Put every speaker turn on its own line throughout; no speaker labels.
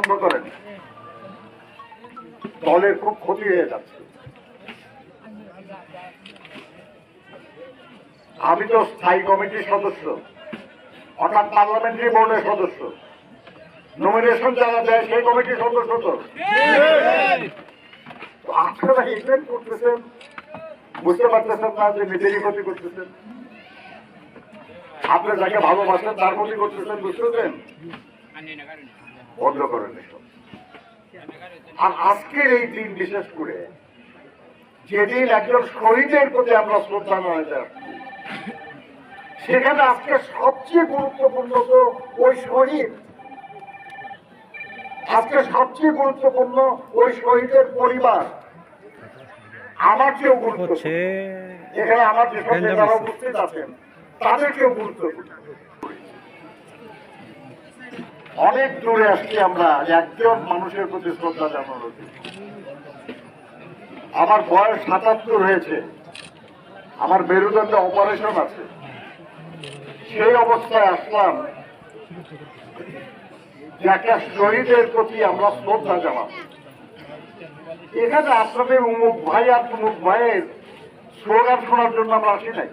বন্ধ করেন। দলের খুব ক্ষতি হয়ে যাচ্ছে। আমি তো স্থায়ী কমিটির সদস্য, অর্থাৎ পার্লামেন্টারি বোর্ডের সদস্য। নমিনেশন যারা দেয়, সেই কমিটির সদস্য তো। আপনারা ইভেন্ট করতেছেন, বুঝতে পারতেছেন না যে নিজেরই ক্ষতি করতেছেন। আপনি যাকে ভালোবাসেন, তার ক্ষতি করতেছেন বুঝতেছেন বন্ধ করেন এসব আর আজকের এই দিন বিশেষ করে যেদিন একজন শহীদের প্রতি আমরা শ্রদ্ধা জানাতে আসছি সেখানে আজকে সবচেয়ে গুরুত্বপূর্ণ তো ওই শহীদ। আজকে সবচেয়ে গুরুত্বপূর্ণ ওই শহীদের পরিবার। আমার গুরুত্বপূর্ণ।
হচ্ছে
এখানে আমার যেসব
গঞ্জাম
নেতারা উপস্থিত আছেন তাদেরকেও গুরুত্বপূর্ণ। অনেক দূরে আসছি আমরা একজন মানুষের প্রতি শ্রদ্ধা জানানোর আমার বয়স সাতাত্তর হয়েছে আমার মেরুদণ্ডে অপারেশন আছে সেই অবস্থায় আসলাম যে একটা শহীদের প্রতি আমরা শ্রদ্ধা জানাব এখানে আপনাদের উমুক ভাই আর তুমুক ভাইয়ের স্লোগান শোনার জন্য আমরা আসি নাই।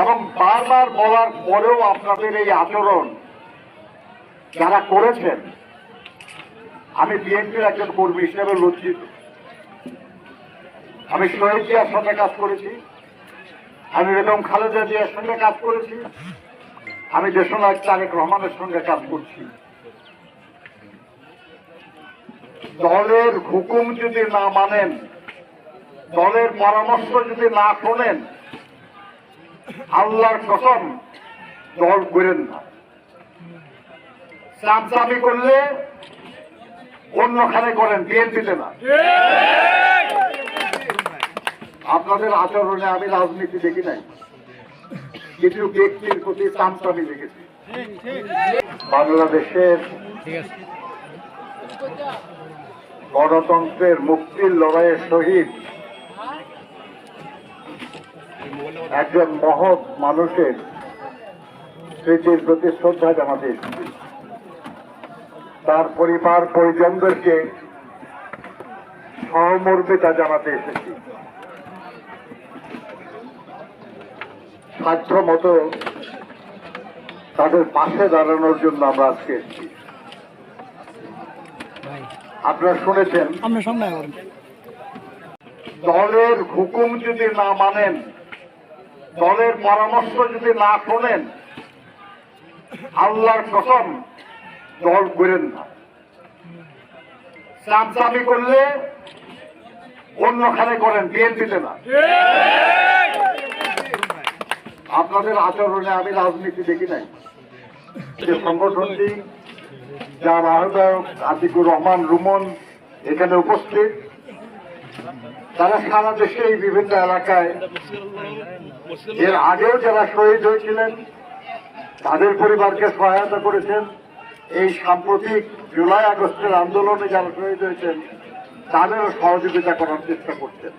এবং বারবার বলার পরেও আপনাদের এই আচরণ যারা করেছেন, আমি বিএনপির একজন কর্মী হিসেবে লজ্জিত। আমি শহীদ জিয়ার সঙ্গে কাজ করেছি, আমি বেগম খালেদা জিয়ার সঙ্গে কাজ করেছি, আমি দেশনায়ক তারেক রহমানের সঙ্গে কাজ করছি। দলের হুকুম যদি না মানেন, দলের পরামর্শ যদি না শোনেন আল্লাহর কসম দল করেন না। চামচামি করলে অন্যখানে করেন, বিএনপিতে না। আপনাদের আচরণে আমি রাজনীতি দেখি নাই। কিছু ব্যক্তির প্রতি চামচামি দেখেছি। বাংলাদেশের গণতন্ত্রের মুক্তির লড়াইয়ের শহীদ একজন মহৎ মানুষের স্মৃতির প্রতি শ্রদ্ধা জানাতে এসেছি। তার পরিবার পরিজনদেরকে সহমর্মিতা জানাতে এসেছি। সাধ্য মতো তাদের পাশে দাঁড়ানোর জন্য আমরা আজকে এসেছি। আপনারা শুনেছেন দলের হুকুম যদি না মানেন দলের পরামর্শ যদি না শোনেন, আল্লাহর কসম, দল করেন না। চামচামি করলে অন্যখানে করেন, বিএনপিতে না। আপনাদের আচরণে আমি রাজনীতি দেখি নাই। যে সংগঠনটি, যার আহ্বায়ক আতিকুর রহমান রুমন এখানে উপস্থিত তারা সারা দেশে এই বিভিন্ন এলাকায় এর আগেও যারা শহীদ হয়েছিলেন, তাদের পরিবারকে সহায়তা করেছেন। এই সাম্প্রতিক জুলাই আগস্টের আন্দোলনে যারা শহীদ হয়েছেন, তাদেরও সহযোগিতা করার চেষ্টা করছেন।